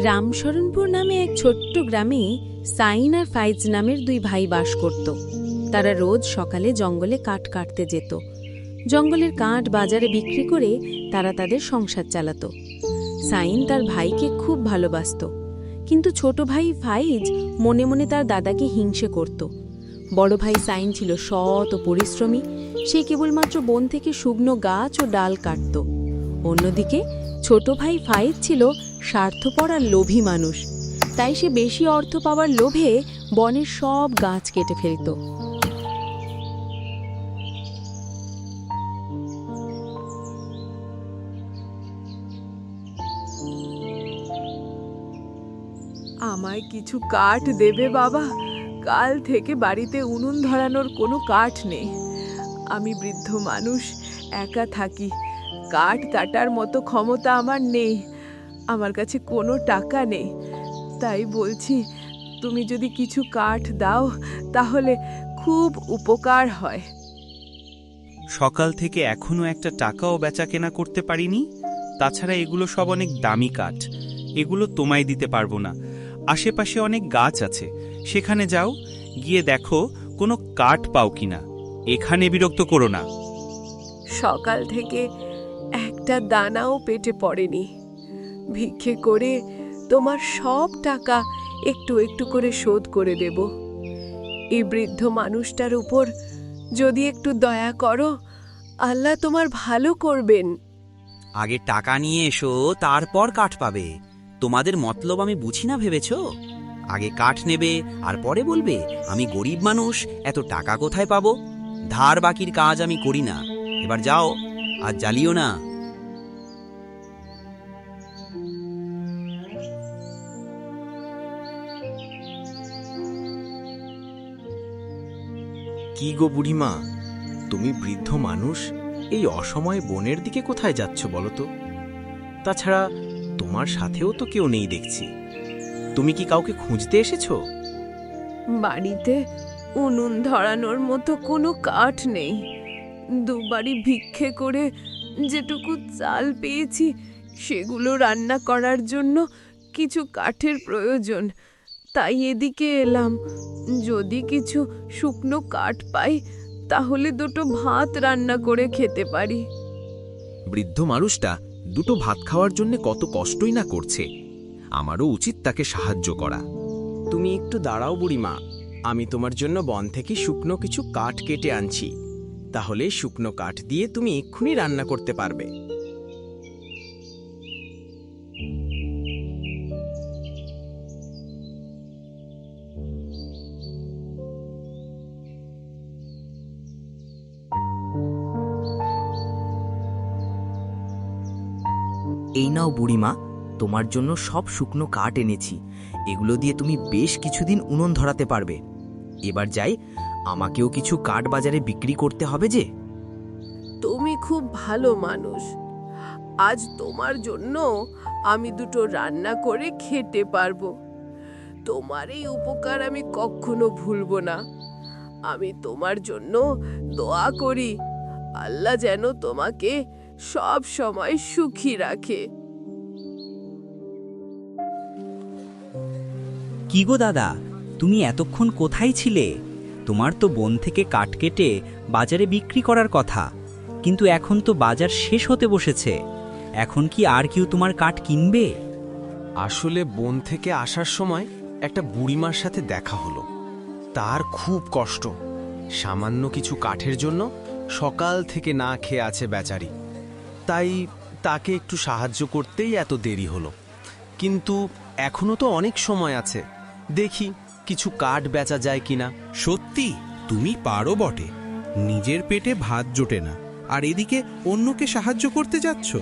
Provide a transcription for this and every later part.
রামশরণপুর নামে এক ছোট্ট গ্রামে সাইন আর ফাইজ নামের দুই ভাই বাস করত। তারা রোজ সকালে জঙ্গলে কাঠ কাটতে যেত। জঙ্গলের কাঠ বাজারে বিক্রি করে তারা তাদের সংসার চালাতো। সাইন তার ভাইকে খুব ভালোবাসত। কিন্তু ছোট ভাই ফাইজ মনে মনে তার দাদাকে হিংসে করত। বড় ভাই সাইন ছিল সৎ ও পরিশ্রমী। সে কেবলমাত্র বন থেকে শুকনো গাছ ও ডাল কাটত। অন্যদিকে ছোট ভাই ফাইজ ছিল স্বার্থপর লোভী মানুষ। তাই সে বেশি অর্থ পাওয়ার লোভে বনের সব গাছ কেটে ফেলত। আমায় কিছু কাঠ দেবে বাবা। কাল থেকে বাড়িতে উনুন ধরানোর কোনো কাঠ নেই। আমি বৃদ্ধ মানুষ, একা থাকি। কাঠ কাটার মতো ক্ষমতা আমার নেই। আমার কাছে কোনো টাকা নেই। তাই বলছি তুমি যদি কিছু কাঠ দাও তাহলে খুব উপকার হয়। সকাল থেকে এখনও একটা টাকাও বেচা কেনা করতে পারিনি? তাছাড়া এগুলো সব অনেক দামি কাঠ। এগুলো তোমায় দিতে পারব না। আশেপাশে অনেক গাছ আছে। সেখানে যাও গিয়ে দেখো কোনো কাঠ পাও কিনা। এখানে বিরক্ত করো না। সকাল থেকে একটা দানাও পেটে পড়েনি। ভিক্ষে করে তোমার সব টাকা একটু একটু করে শোধ করে দেব। এই বৃদ্ধ মানুষটার উপর যদি একটু দয়া করো, আল্লাহ তোমার ভালো করবেন। আগে টাকা নিয়ে এসো, তারপর কাঠ পাবে। তোমাদের মতলব আমি বুঝি না ভেবেছ? আগে কাঠ নেবে, আর পরে বলবে, আমি গরিব মানুষ, এত টাকা কোথায় পাবো? ধার বাকির কাজ আমি করি না। এবার যাও, আর জ্বালিও না। কি গো বুড়িমা? তুমি বৃদ্ধ মানুষ, এই অসময়ে বনের দিকে কোথায় যাচ্ছ বলো তো? তাছাড়া তোমার সাথেও তো কেউ নেই দেখছি। তুমি কি কাউকে খুঁজতে এসেছ? বাড়িতে উনুন ধরানোর মতো কোনো কাঠ নেই। দুবারই ভিক্ষে করে যেটুকু চাল পেয়েছি, সেগুলো রান্না করার জন্য কিছু কাঠের প্রয়োজন। তাই এদিকে এলাম। যদি কিছু শুকনো কাঠ পাই তাহলে দুটো ভাত রান্না করে খেতে পারি। বৃদ্ধ মানুষটা দুটো ভাত খাওয়ার জন্য কত কষ্টই না করছে। আমারও উচিত তাকে সাহায্য করা। তুমি একটু দাঁড়াও বুড়িমা। আমি তোমার জন্য বন থেকে শুকনো কিছু কাঠ কেটে আনছি। তাহলে শুকনো কাঠ দিয়ে তুমি এক্ষুনি রান্না করতে পারবে। এই নাও বুড়িমা, তোমার জন্য সব শুকনো কাঠ এনেছি। এগুলো দিয়ে তুমি বেশ কিছুদিন উনুন ধরাতে পারবে। এবার যাই, আমাকেও কিছু কাঠ বাজারে বিক্রি করতে হবে যে। তুমি খুব ভালো মানুষ। আজ তোমার জন্য আমি দুটো রান্না করে খেতে পারব। তোমার এই উপকার আমি কখনো ভুলবো না। আমি তোমার জন্য দোয়া করি। আল্লাহ যেন তোমাকে সব সময় সুখী রাখে। কি গো দাদা তুমি এতক্ষণ কোথায় ছিলে? তোমার তো বন থেকে কাঠ কেটে বাজারে বিক্রি করার কথা কিন্তু এখন তো বাজার শেষ হতে বসেছে। এখন কি আর কেউ তোমার কাঠ কিনবে? আসলে বন থেকে আসার সময় একটা বুড়িমার সাথে দেখা হলো। তার খুব কষ্ট। সামান্য কিছু কাঠের জন্য সকাল থেকে না খেয়ে আছে বেচারি। তাই তাকে একটু সাহায্য করতেই এত দেরি হলো। কিন্তু এখনও তো অনেক সময় আছে। দেখি কিছু কাঠ বেচা যায় কিনা। সত্যি? তুমি পারো বটে। নিজের পেটে ভাত জোটে না। আর এদিকে অন্যকে সাহায্য করতে যাচ্ছ?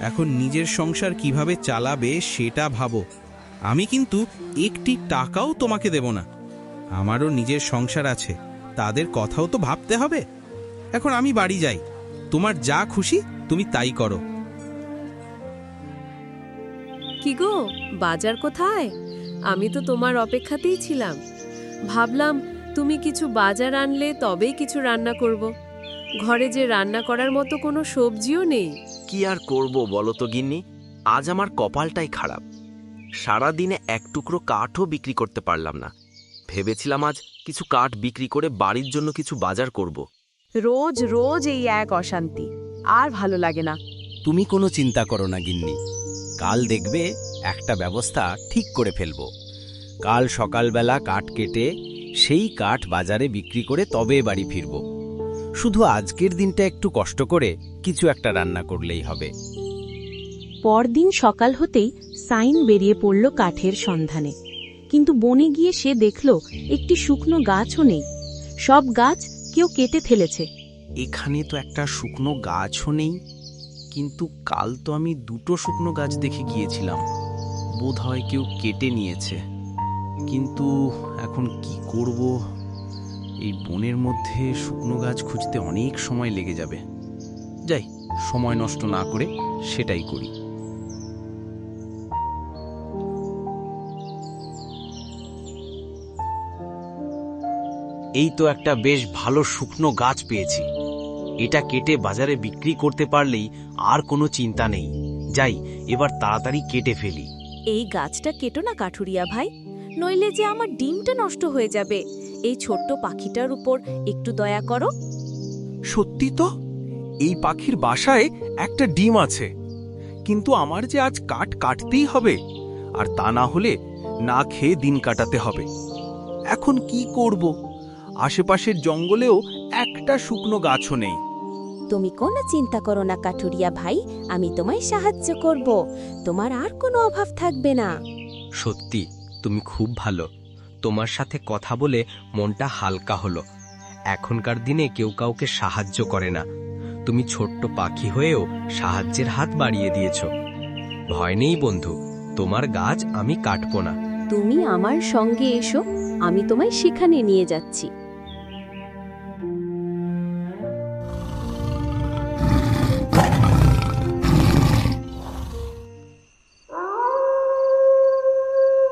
এখন নিজের সংসার কীভাবে চালাবে সেটা ভাবো। আমি কিন্তু একটি টাকাও তোমাকে দেব না। আমারও নিজের সংসার আছে। তাদের কথাও তো ভাবতে হবে। এখন আমি বাড়ি যাই। তোমার যা খুশি তুমি তাই করো। কি গো বাজার কোথায়? আমি তো তোমার অপেক্ষাতেই ছিলাম। ভাবলাম তুমি কিছু বাজার আনলে তবেই কিছু রান্না করব। ঘরে যে রান্না করার মতো কোনো সবজিও নেই। কি আর করব বলো তো গিন্নি? আজ আমার কপালটাই খারাপ। সারা দিনে এক টুকরো কাঠও বিক্রি করতে পারলাম না। ভেবেছিলাম আজ কিছু কাঠ বিক্রি করে বাড়ির জন্য কিছু বাজার করব। রোজ রোজ এই এক অশান্তি। আর ভালো লাগে না। তুমি কোনো চিন্তা করো না গিন্নি। কাল দেখবে একটা ব্যবস্থা ঠিক করে ফেলব। কাল সকালবেলা কাঠ কেটে সেই কাঠ বাজারে বিক্রি করে তবে বাড়ি ফিরব। শুধু আজকের দিনটা একটু কষ্ট করে কিছু একটা রান্না করলেই হবে। পরদিন সকাল হতেই সাইন বেরিয়ে পড়ল কাঠের সন্ধানে। কিন্তু বনে গিয়ে সে দেখল একটি শুকনো গাছও নেই। সব গাছ কেউ কেটে ফেলেছে। এখানে তো একটা শুকনো গাছও নেই, কিন্তু কাল তো আমি দুটো শুকনো গাছ দেখে গিয়েছিলাম। বোধ হয় কেউ কেটে নিয়েছে। কিন্তু এখন কি করব? এই বনের মধ্যে শুকনো গাছ খুঁজতে অনেক সময় লেগে যাবে। যাই, সময় নষ্ট না করে সেটাই করি। এই তো একটা বেশ ভালো শুকনো গাছ পেয়েছি। এটা কেটে বাজারে বিক্রি করতে পারলেই আর কোনো চিন্তা নেই। যাই এবার তাড়াতাড়ি কেটে ফেলি। এই গাছটা কেটো না কাঠুরিয়া ভাই। নইলে যে আমার ডিমটা নষ্ট হয়ে যাবে। এই ছোট্ট পাখিটার উপর একটু দয়া করো। সত্যি তো? এই পাখির বাসায় একটা ডিম আছে। কিন্তু আমার যে আজ কাঠ কাটতেই হবে আর তা না হলে না খেয়ে দিন কাটাতে হবে। এখন কি করব? আশেপাশের জঙ্গলেও একটা শুকনো গাছও নেই। তুমি কোনো চিন্তা করো না কাঠুরিয়া ভাই আমি তোমায় সাহায্য করব। তোমার আর কোনো অভাব থাকবে না। সত্যি তুমি খুব ভালো। তোমার সাথে কথা বলে মনটা হালকা হলো। এখনকার দিনে কেউ কাউকে সাহায্য করে না। তুমি ছোট্ট পাখি হয়েও সাহায্যের হাত বাড়িয়ে দিয়েছ। ভয় নেই বন্ধু তোমার গাছ আমি কাটবো না। তুমি আমার সঙ্গে এসো আমি তোমায় সেখানে নিয়ে যাচ্ছি।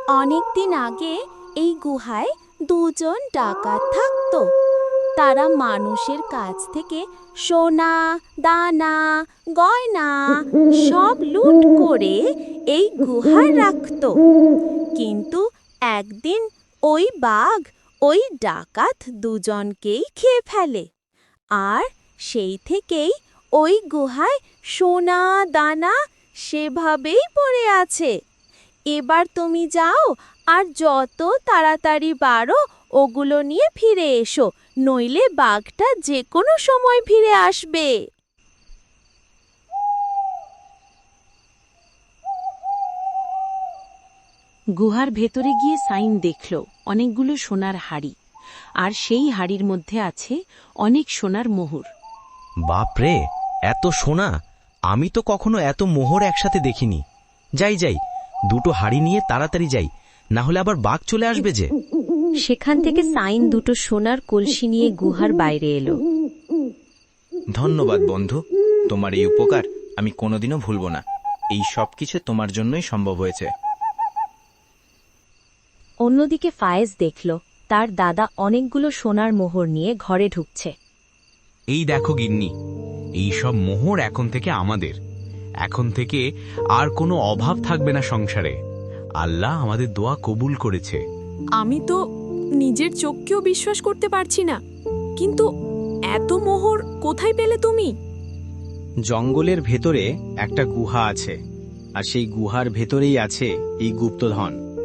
অনেকদিন আগে এই গুহায় দুজন ডাকাত থাকতো। তারা মানুষের কাছ থেকে সোনা, দানা, গয়না সব লুট করে এই গুহায় রাখত। কিন্তু একদিন ওই বাঘ, ওই ডাকাত দুজনকেই খেয়ে ফেলে। আর সেই থেকেই ওই গুহায় সোনা, দানা সেভাবেই পড়ে আছে। এবার তুমি যাও আর যত তাড়াতাড়ি বারো ওগুলো নিয়ে ফিরে এসো নইলে বাঘটা যে কোনো সময় ফিরে আসবে। গুহার ভেতরে গিয়ে সাইন দেখল অনেকগুলো সোনার হাড়ি আর সেই হাড়ির মধ্যে আছে অনেক সোনার মোহর। বাপরে এত সোনা! আমি তো কখনো এত মোহর একসাথে দেখিনি। যাই যাই দুটো হাড়ি নিয়ে তাড়াতাড়ি যাই। না হলে আবার বাঘ চলে আসবে যে। সেখান থেকে সাইন দুটো সোনার কলসি নিয়ে গুহার বাইরে এলো। ধন্যবাদ বন্ধু। তোমার এই উপকার আমি কোনোদিনও ভুলব না। এই সব কিছু তোমার জন্যই সম্ভব হয়েছে। অন্যদিকে ফায়েজ দেখল তার দাদা অনেকগুলো সোনার মোহর নিয়ে ঘরে ঢুকছে। এই দেখো গিন্নি এই সব মোহর এখন থেকে আমাদের। এখন থেকে আর কোনো অভাব থাকবে না সংসারে। আল্লাহ আমাদের দোয়া কবুল করেছে। আমি তো নিজের চোখকেও বিশ্বাস করতে পারছি না। কিন্তু এত মোহর কোথায় পেলে তুমি? জঙ্গলের ভেতরে একটা গুহা আছে আর সেই গুহার ভেতরেই আছে এই গুপ্তধন।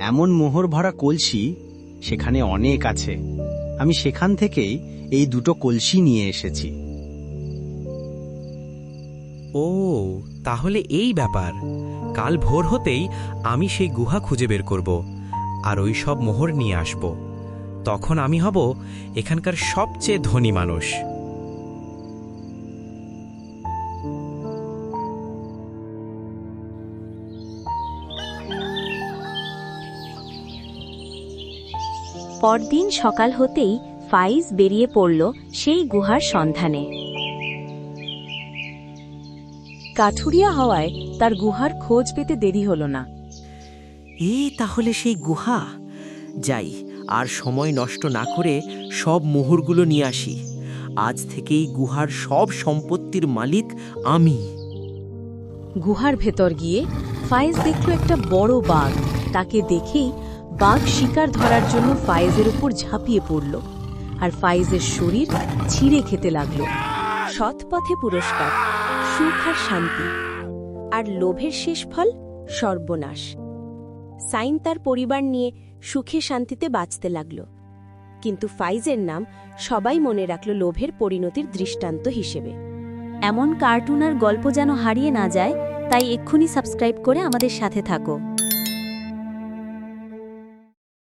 এমন মোহর ভরা কলসি সেখানে অনেক আছে। আমি সেখান থেকেই এই দুটো কলসি নিয়ে এসেছি। ও, তাহলে এই ব্যাপার। কাল ভোর হতেই আমি সেই গুহা খুঁজে বের করব আর ওই সব মোহর নিয়ে আসব। তখন আমি হব এখানকার সবচেয়ে ধনী মানুষ। পরদিন সকাল হতেই ফাইজ বেরিয়ে পড়ল সেই গুহার সন্ধানে। কাঠুরিয়া হওয়ায় তার গুহার খোঁজ পেতে দেরি হল না। এ তাহলে সেই গুহা? যাই আর সময় নষ্ট না করে সব মোহরগুলো নিয়ে আসি। আজ থেকেই গুহার সব সম্পত্তির মালিক আমি। গুহার ভেতর গিয়ে ফায়েজ দেখল একটা বড় বাঘ। তাকে দেখেই বাঘ শিকার ধরার জন্য ফায়েজের উপর ঝাঁপিয়ে পড়ল। আর ফায়েজের শরীর ছিঁড়ে খেতে লাগল। সৎ পথে পুরস্কার। সুখ আর শান্তি। আর লোভের শেষ ফল সর্বনাশ। সাইন তার পরিবার নিয়ে সুখে শান্তিতে বাঁচতে লাগল। কিন্তু ফাইজের নাম সবাই মনে রাখল লোভের পরিণতির দৃষ্টান্ত হিসেবে। এমন কার্টুন আর গল্প যেন হারিয়ে না যায়, তাই এক্ষুনি সাবস্ক্রাইব করে আমাদের সাথে থাকো।